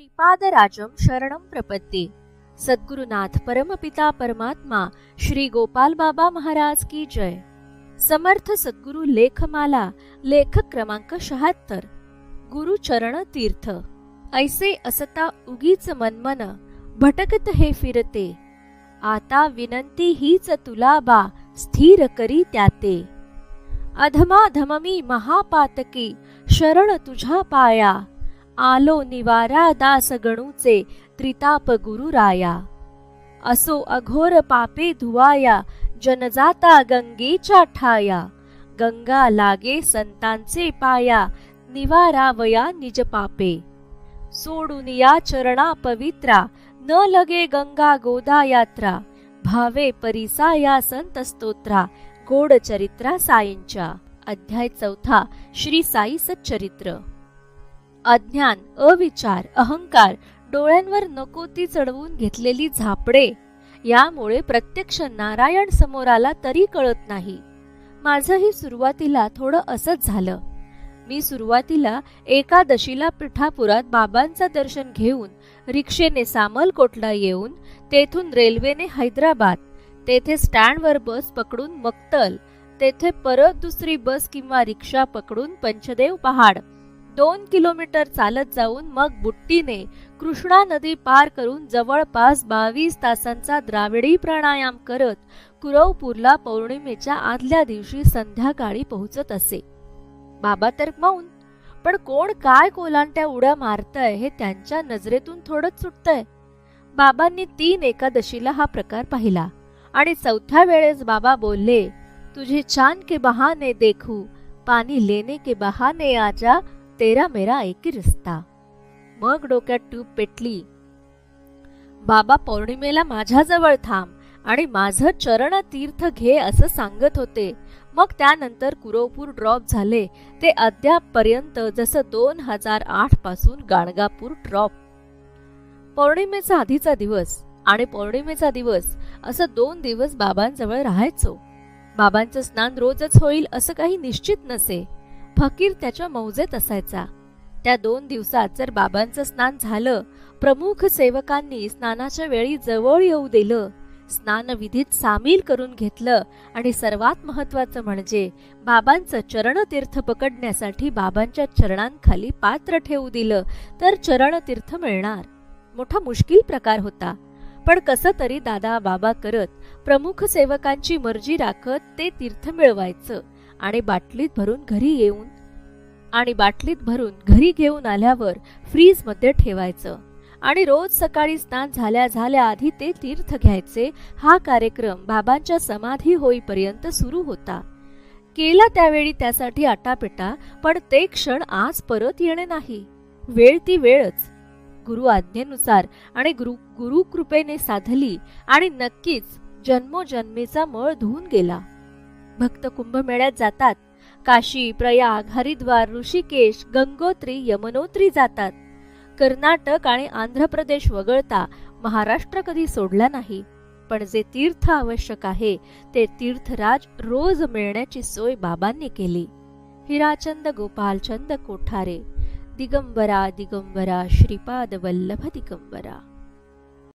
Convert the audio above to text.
श्रीपादराजम शरणं प्रपत्ते। सद्गुरुनाथ परमपिता परमात्मा श्री गोपाल बाबा महाराज की जय। समर्थ सद्गुरु लेखमाला लेखक क्रमांक शहात्तर। गुरु चरण तीर्थ। ऐसे असता उगीच मनमन भटकत हे फिरते। आता विनंती हीच तुला बा स्थिर करी त्याते। अधमा धममी महापातकी शरण तुझा पाया। आलो निवारा दास गणूचे त्रिताप गुरुराया असो अघोर पापे धुवाया जनजाता गंगेच्या ठाया. गंगा लागे संतांचे पाया निवारावया निज पापे. सोडून या चरणा पवित्रा न लगे गंगा गोदा यात्रा. भावे परिसा या संत स्तोत्रा गोड चरित्रा साईंच्या. अध्याय चौथा श्री साई सच्चरित्र अज्ञान अविचार अहंकार डोळ्यांवर नको ती चढवून घेतलेली झापडे. यामुळे प्रत्यक्ष नारायण समोर आला तरी कळत नाही. माझंही सुरुवातीला थोडं असंच झालं. मी सुरुवातीला एकादशीला पिठापुरात बाबांचं दर्शन घेऊन रिक्षेने सामलकोटला येऊन तेथून रेल्वेने हैदराबाद तेथे स्टँडवर बस पकडून मक्तल तेथे परत दुसरी बस किंवा रिक्षा पकडून पंचदेव पहाड दोन किलोमीटर चालत जाऊन मग बुट्टीने कृष्णा नदी पार करून जवळपास बावीस तासांचा द्राविडी प्राणायाम करत कुरवपूरला पौर्णिमेच्या आदल्या दिवशी संध्याकाळी पोहोचत असे. बाबा तर मौन पण कोण काय कोलांट्या उड्या मारतय हे त्यांच्या नजरेतून थोडंच सुटतंय. बाबांनी तीन एकादशीला हा प्रकार पाहिला आणि चौथ्या वेळेस बाबा बोलले तुझे चांद के बहाने देखू पाणी लेने के बहाने आजा तेरा मेरा एकी रस्ता मग डोक्यात ट्यूब पेटली. बाबा पौर्णिमेला माझ्याजवळ थांब आणि माझं चरण तीर्थ घे असं सांगत होते. मग त्यानंतर कुरोपूर ड्रॉप झाले. ते अद्यापपर्यंत जसं दोन हजार आठपासून गाणगापूर ड्रॉप पौर्णिमेचा आधीचा दिवस आणि पौर्णिमेचा दिवस असं दोन दिवस बाबांजवळ राहायचो. बाबांचं स्नान रोजच होईल असं काही निश्चित नसे. फकीर त्याच्या मौजेत असायचा. त्या दोन दिवसात जर बाबांचं स्नान झालं प्रमुख सेवकांनी स्नानाच्या वेळी जवळ येऊ दिलं. स्नानविधीत सामील करून घेतलं आणि सर्वात महत्वाचं म्हणजे बाबांचं चरणतीर्थ पकडण्यासाठी बाबांच्या चरणांखाली पात्र ठेवू दिलं तर चरणतीर्थ मिळणार. मोठा मुश्किल प्रकार होता. पण कसं तरी दादा बाबा करत प्रमुख सेवकांची मर्जी राखत ते तीर्थ मिळवायचं. आणि बाटलीत भरून घरी येऊन आणि बाटलीत भरून घरी घेऊन आल्यावर फ्रीजमध्ये ठेवायचं. आणि रोज सकाळी स्नान झाल्या झाल्या आधी ते तीर्थ घ्यायचे. हा कार्यक्रम बाबांच्या समाधी होईपर्यंत सुरू होता. केला त्यावेळी त्यासाठी आटापिटा पण ते क्षण आज परत येणे नाही. वेळ ती वेळच. गुरु आज्ञेनुसार आणि गुरु गुरुकृपेने साधली आणि नक्कीच जन्मोजन्मीचा मळ धुवून गेला. भक्त कुंभमेळ्यात जातात. काशी प्रयाग हरिद्वार ऋषिकेश गंगोत्री यमनोत्री जातात. कर्नाटक आणि आंध्र प्रदेश वगळता महाराष्ट्र कधी सोडला नाही. पण जे तीर्थ आवश्यक आहे ते तीर्थराज रोज मिळण्याची सोय बाबांनी केली. हिराचंद गोपालचंद कोठारे दिगंबरा दिगंबरा श्रीपाद वल्लभ दिगंबरा.